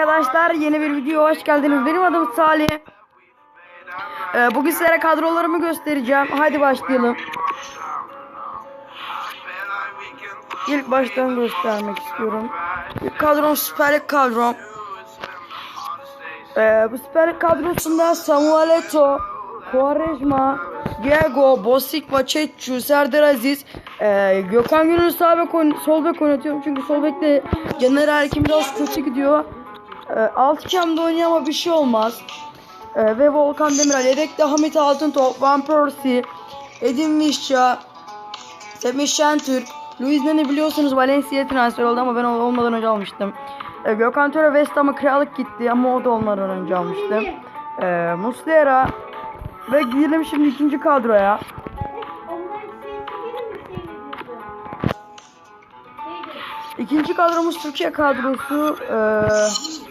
arkadaşlar yeni bir video hoş geldiniz. Benim adım Salih. Ee, bugün sizlere kadrolarımı göstereceğim. Hadi başlayalım. İlk baştan göstermek istiyorum. İlk kadrom Süper kadrom. Ee, bu Süper Lig kadrosunda Samuel Eto'o, Quaresma, Diego, Bosik, Çetçu, Serdar Aziz, ee, Gökhan Gönül sağ bek sol bek oynatıyorum çünkü sol bekte Caner Erkin biraz kötü gidiyor. Ee, alt kamda oynuyor ama bir şey olmaz. Ee, ve Volkan Demirel, yedekte Hamit Altıntop, Van Persie, Edin Vişça, Semih Şentürk, Luis Nene biliyorsunuz Valencia'ya transfer oldu ama ben ol- olmadan önce almıştım. Ee, Gökhan Töre West Ham'a kiralık gitti ama o da olmadan önce almıştım. Ee, Muslera ve gidelim şimdi ikinci kadroya. İkinci kadromuz Türkiye kadrosu. Ee,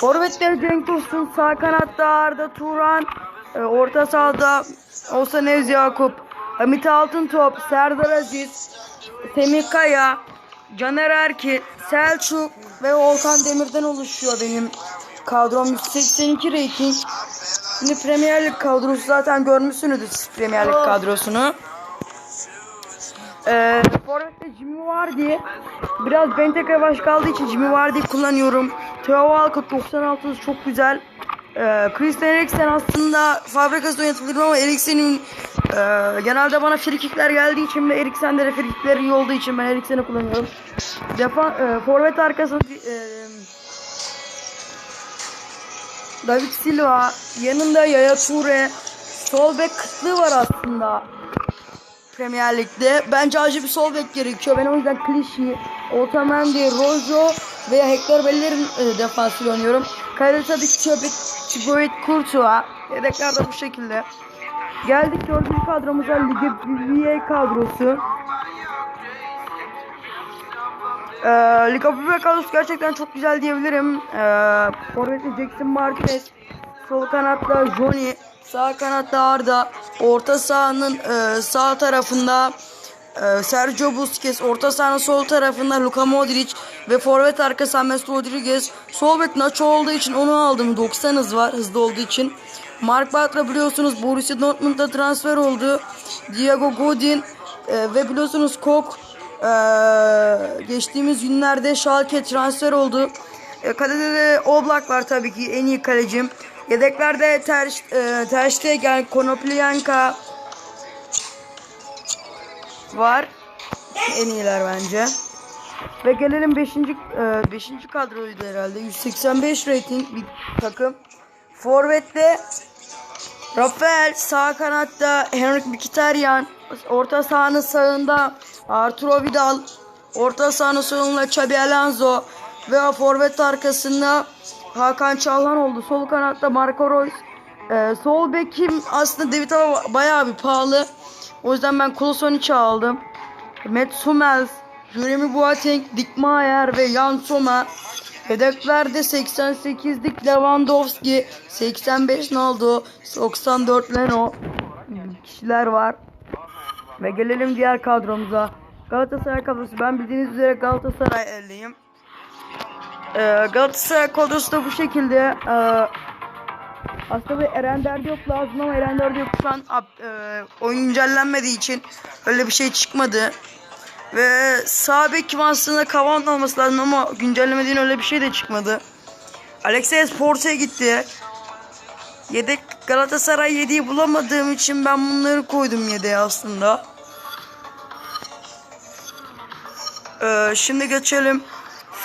Forvetler Cenk Tosun, sağ kanatta Arda Turan, e, orta sahada Oğuzhan Evz Yakup, Hamit Altıntop, Serdar Aziz, Semih Kaya, Caner Erkin, Selçuk ve Volkan Demir'den oluşuyor benim kadrom 182 rating. Şimdi Premier Lig kadrosu zaten görmüşsünüzdür Premier Lig kadrosunu. Ee, Forvet'te Jimmy Vardy. Biraz Benteke baş kaldığı için Jimmy Vardy'yi kullanıyorum. Theo Walcott 96 çok güzel. Ee, Christian Eriksen aslında fabrikası oynatılır ama Eriksen'in e, genelde bana frikikler geldiği için ve Eriksen'de de frikikler iyi olduğu için ben Eriksen'i kullanıyorum. Defan, e, forvet arkasında e, David Silva, yanında Yaya Toure, sol bek kıtlığı var aslında. Premier Lig'de. Bence acı bir sol bek gerekiyor. Ben o yüzden Clichy, Otamendi, Rojo veya Hector Beller'in e, defansıyla oynuyorum. Kayrıta'daki Çöpek, Chiboet, Courtois. Yedekler de bu şekilde. Geldik dördüncü kadromuza Lige BBA kadrosu. Ee, Liga BBA kadrosu gerçekten çok güzel diyebilirim. Ee, Forvet'te Jackson Marquez, sol kanatta Johnny, sağ kanatta Arda, orta sahanın e, sağ tarafında e, Sergio Busquets, orta sahanın sol tarafında Luka Modric ve forvet arkası James Rodriguez. Sol bek Nacho olduğu için onu aldım. 90 hız var hızlı olduğu için. Mark Bartra biliyorsunuz Borussia Dortmund'a transfer oldu. Diego Godin e, ve biliyorsunuz Kok e, geçtiğimiz günlerde Schalke transfer oldu. E, kalede de Oblak var tabii ki en iyi kalecim. Yedeklerde Ter, e, Ter Stegen, Konoplyanka var. En iyiler bence. Ve gelelim 5. 5. kadroydu herhalde. 185 rating bir takım. Forvet'te Rafael sağ kanatta Henrik Mkhitaryan orta sahanın sağında Arturo Vidal orta sahanın solunda Xabi Alonso ve forvet arkasında Hakan Çalhan oldu. Sol kanatta Marco Reus. Ee, sol bekim aslında David Alaba bayağı bir pahalı. O yüzden ben Kolosonic'i aldım. Matt Hummels, Jeremy Boateng, Dick Mayer ve Jan Sommer. Yedeklerde 88'lik Lewandowski, 85 Naldo, 94 Leno kişiler var. Ve gelelim diğer kadromuza. Galatasaray kadrosu. Ben bildiğiniz üzere Galatasaray elliyim. Ee, Galatasaray kadrosu da bu şekilde. Ee, aslında bir Eren Derdi yok lazım ama Eren Derdi yok şu an e, oyun güncellenmediği için öyle bir şey çıkmadı. Ve sağ bekim aslında Kavan olması lazım ama güncellemediğin öyle bir şey de çıkmadı. Alexis Porto'ya gitti. Yedek Galatasaray yediği bulamadığım için ben bunları koydum yedeğe aslında. Ee, şimdi geçelim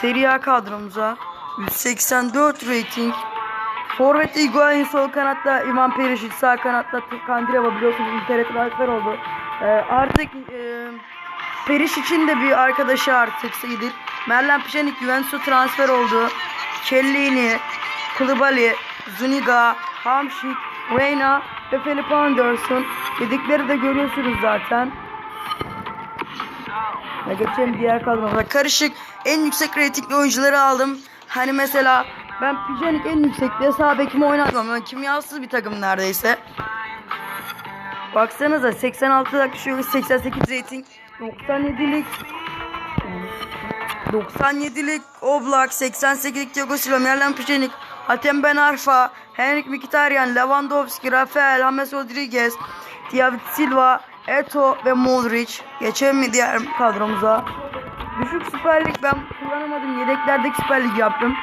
Serie A kadromuza. 184 rating. Forvet'te Higuain sol kanatta Ivan Perisic sağ kanatta Kandileva biliyorsunuz Inter'e transfer oldu. Ee, artık e, Perisic'in de bir arkadaşı artık sayılır. Merlin Pjanic Juventus'a transfer oldu. Kellini, Koulibaly, Zuniga, Hamşik, Reyna ve Felipe Anderson. Dedikleri de görüyorsunuz zaten. Ve geçelim diğer kadromuza. Karışık en yüksek reytingli oyuncuları aldım. Hani mesela ben Pjanic en yüksekte sağ bekimi oynatmam. Yani kimyasız bir takım neredeyse. Baksanıza 86 dakika şu 88 rating 97'lik 97'lik Oblak, 88'lik Thiago Silva, Miralem Pjanic, Hatem Ben Arfa, Henrik Mkhitaryan, Lewandowski, Rafael, James Rodriguez, David Silva, Eto ve Modric. Geçelim mi diğer kadromuza? Düşük Süper Lig ben kullanamadım. Yedeklerdeki Süper Lig yaptım.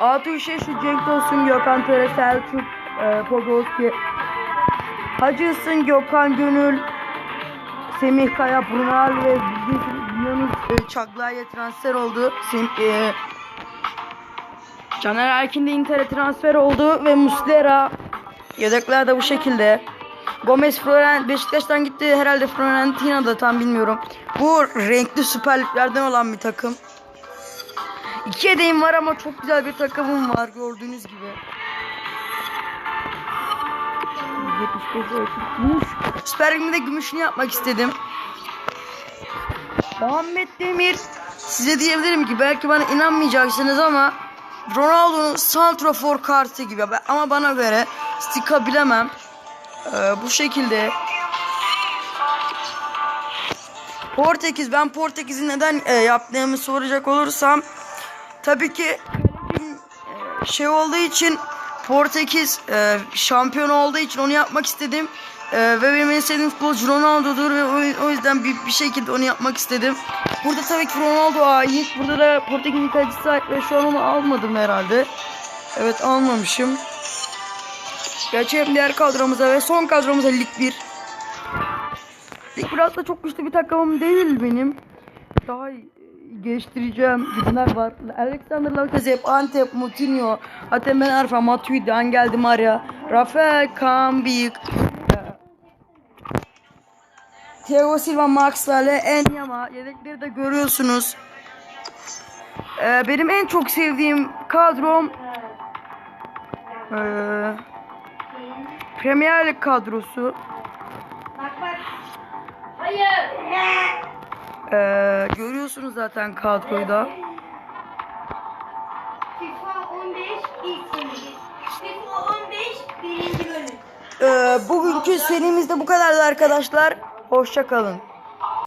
Altı Üşe şu Cenk Tosun, Gökhan Töre, Selçuk, e, Podolski, Hacı Isın, Gökhan Gönül, Semih Kaya, Brunel ve Yunus e, Çagla'ya transfer oldu. Sem, e, Caner Erkin de Inter'e transfer oldu ve Muslera yedekler de bu şekilde. Gomez Floren Beşiktaş'tan gitti herhalde Fiorentina'da tam bilmiyorum. Bu renkli Süper Liglerden olan bir takım. İki yedeğim var ama çok güzel bir takımım var gördüğünüz gibi. 75 ölçü gümüş. Süper Lig'de gümüşünü yapmak istedim. Muhammed Demir size diyebilirim ki belki bana inanmayacaksınız ama Ronaldo'nun santrafor kartı gibi ama bana göre stika bilemem. Ee, bu şekilde Portekiz ben Portekiz'i neden e, yaptığımı soracak olursam tabii ki e, şey olduğu için Portekiz e, şampiyon olduğu için onu yapmak istedim. E, ve benim en sevdiğim futbolcu Ronaldo'dur ve o, o yüzden bir, bir şekilde onu yapmak istedim. Burada tabii ki Ronaldo ait. Burada da Portekiz'in kalecisi ait ve şu an onu almadım herhalde. Evet almamışım. Geçelim diğer kadromuza ve son kadromuza Lig 1. Lig 1 aslında çok güçlü bir takımım değil benim. Daha iyi- geliştireceğim gidenler var. Alexander Lacazette, Antep, Moutinho, Hatem Ben Arfa, Matuidi, Angel Di Maria, Rafael Kambik, Thiago Silva, Max Lale, Enyama. Yedekleri de görüyorsunuz. Ee, benim en çok sevdiğim kadrom ee, Premier Lig kadrosu. Bak bak. Hayır. Ee, görüyorsunuz zaten kadroyu da. FIFA 15 ilk seri. FIFA 15 birinci bölüm. Ee, bugünkü serimizde bu kadardı arkadaşlar. Hoşça kalın.